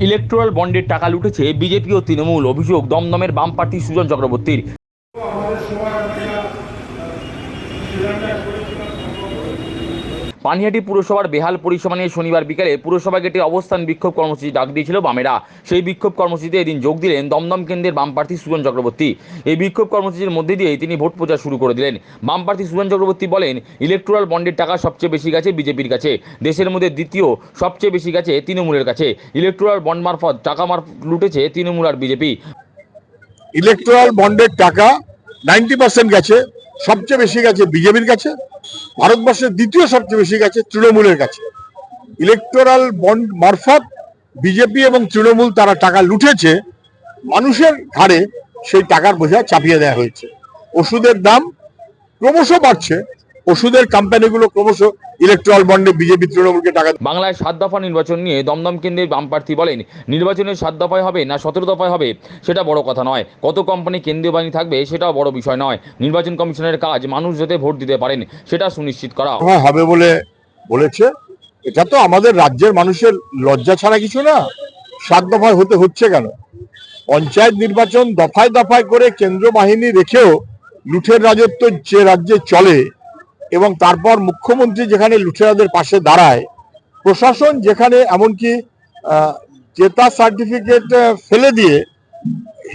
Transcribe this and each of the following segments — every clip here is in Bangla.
ইলেকট্রাল বন্ডের টাকা লুটেছে বিজেপি ও তৃণমূল। অভিযোগ দমদমের বাম প্রার্থী সুজন চক্রবর্তীর। পানিহাটি পুরসভার বেহাল পরিষেবা নিয়ে শনিবার বিকেলে পুরসভা গেটে অবস্থান বিক্ষোভ কর্মসূচি ডাক দিয়েছিল বামেরা। সেই বিক্ষোভ কর্মসূচিতে এদিন যোগ দিলেন দমদম কেন্দ্রের বাম প্রার্থী সুজন চক্রবর্তী। এই বিক্ষোভ কর্মসূচির মধ্যে দিয়েই তিনি ভোট প্রচার শুরু করে দিলেন। বাম প্রার্থী সুজন চক্রবর্তী বলেন, ইলেকট্রাল বন্ডের টাকা সবচেয়ে বেশি গেছে বিজেপির কাছে। দেশের মধ্যে দ্বিতীয় সবচেয়ে বেশি গেছে তৃণমূলের কাছে। ইলেকট্রাল বন্ড মারফত টাকা মার লুটেছে তৃণমূল আর বিজেপি। ইলেকট্রাল বন্ডের টাকা নাইনটি পার্সেন্ট গেছে। সবচেয়ে বেশি গেছে বিজেপির কাছে, ভারতবর্ষের দ্বিতীয় সবচেয়ে বেশি গেছে তৃণমূলের কাছে। ইলেকটোরাল বন্ড মারফত বিজেপি এবং তৃণমূল তারা টাকা লুটেছে, মানুষের ঘাড়ে সেই টাকার বোঝা চাপিয়ে দেওয়া হয়েছে। ওষুধের দাম ক্রমশ বাড়ছে ওষুধের কোম্পানিগুলো ক্রমশ ইলেকট্রাল বন্ডে বিজেপি তৃণমূলকে টাকা বাংলায় সাত দফা নির্বাচন নিয়ে দমদম কেন্দ্রের বাম প্রার্থী বলেন নির্বাচনের সাত দফায় হবে না সতেরো দফায় হবে? সেটা বড় কথা নয়। কত কোম্পানি কেন্দ্রীয় বাহিনী থাকবে সেটাও বড় বিষয় নয়। নির্বাচন কমিশনের কাজ মানুষ যাতে ভোট দিতে পারেন সেটা সুনিশ্চিত করা দফা হবে বলে বলেছে। এটা তো আমাদের রাজ্যের মানুষের লজ্জা ছাড়া কিছু না। সাত দফায় হতে হচ্ছে কেন? পঞ্চায়েত নির্বাচন দফায় দফায় করে কেন্দ্র বাহিনী রেখেও লুঠের রাজত্ব যে রাজ্যে চলে এবং তারপর মুখ্যমন্ত্রী যেখানে লুঠেরাদের পাশে দাঁড়ায়, প্রশাসন যেখানে এমনকি জেতা সার্টিফিকেট ফেলে দিয়ে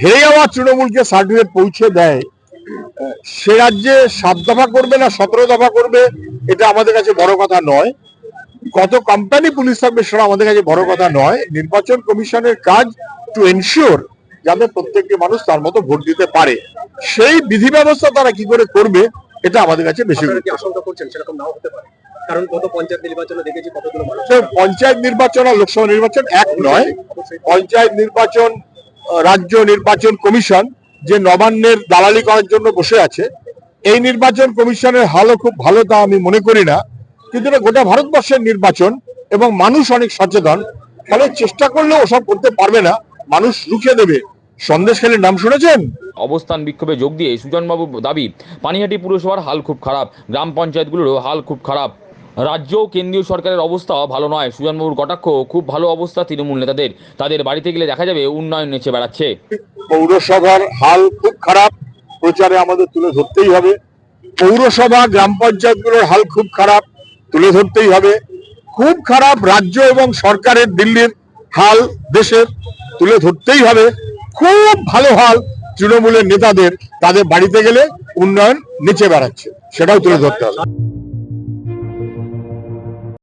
হেরে যাওয়া তৃণমূলকে সার্টিফিকেট পৌঁছে দেয়, সে রাজ্যে সাত দফা করবে না সতেরো দফা করবে, এটা আমাদের কাছে বড় কথা নয়। কত কোম্পানি পুলিশ থাকবে সেটা আমাদের কাছে বড় কথা নয়। নির্বাচন কমিশনের কাজ টু এনশিওর যাতে প্রত্যেকটি মানুষ তার মতো ভোট দিতে পারে। সেই বিধি ব্যবস্থা তারা কি করে করবে এটা আমাদের কাছে বেশি আশঙ্কা করছেন? সেরকম নাও হতে পারে। কারণ গত পঞ্চায়েত নির্বাচনে দেখেছি কতগুলো মানুষ পঞ্চায়েত নির্বাচন আর লোকসভা নির্বাচন এক নয়। পঞ্চায়েত নির্বাচন রাজ্য নির্বাচন কমিশন যে নবান্নের দালালি করার জন্য বসে আছে এই নির্বাচন কমিশনের হালও খুব ভালো তা আমি মনে করি না। কিন্তু এটা গোটা ভারতবর্ষের নির্বাচন এবং মানুষ অনেক সচেতন। ফলে চেষ্টা করলেও ওসব করতে পারবে না। মানুষ রুখে দেবে। সন্দেশখালীর নাম শুনেছেন? অবস্থান বিক্ষোভে যোগ দিয়ে সুজনবাবু দাবি পানিহাটি পুরসভার হাল খুব খারাপ গ্রাম পঞ্চায়েতগুলোরও হাল খুব খারাপ। রাজ্য ও কেন্দ্রীয় সরকারের অবস্থা ভালো নয় সুজনবাবুর কটাক্ষ খুব ভালো অবস্থা তৃণমূল নেতাদের। তাদের বাড়িতে গেলে দেখা যাবে উন্নয়ন নেচে বেড়াচ্ছে। পৌরসভার হাল খুব খারাপ প্রচারে আমাদের তুলে ধরতেই হবে। পৌরসভা গ্রাম পঞ্চায়েতগুলোর হাল খুব খারাপ তুলে ধরতেই হবে। খুব খারাপ রাজ্য এবং সরকারের দিল্লির হাল দেশের তুলে ধরতেই হবে। খুব ভালো হল তৃণমূলের নেতাদের তাদের বাড়িতে গেলে উন্নয়ন নিচে বেড়াচ্ছে, সেটাও তুলে ধরতে হবে।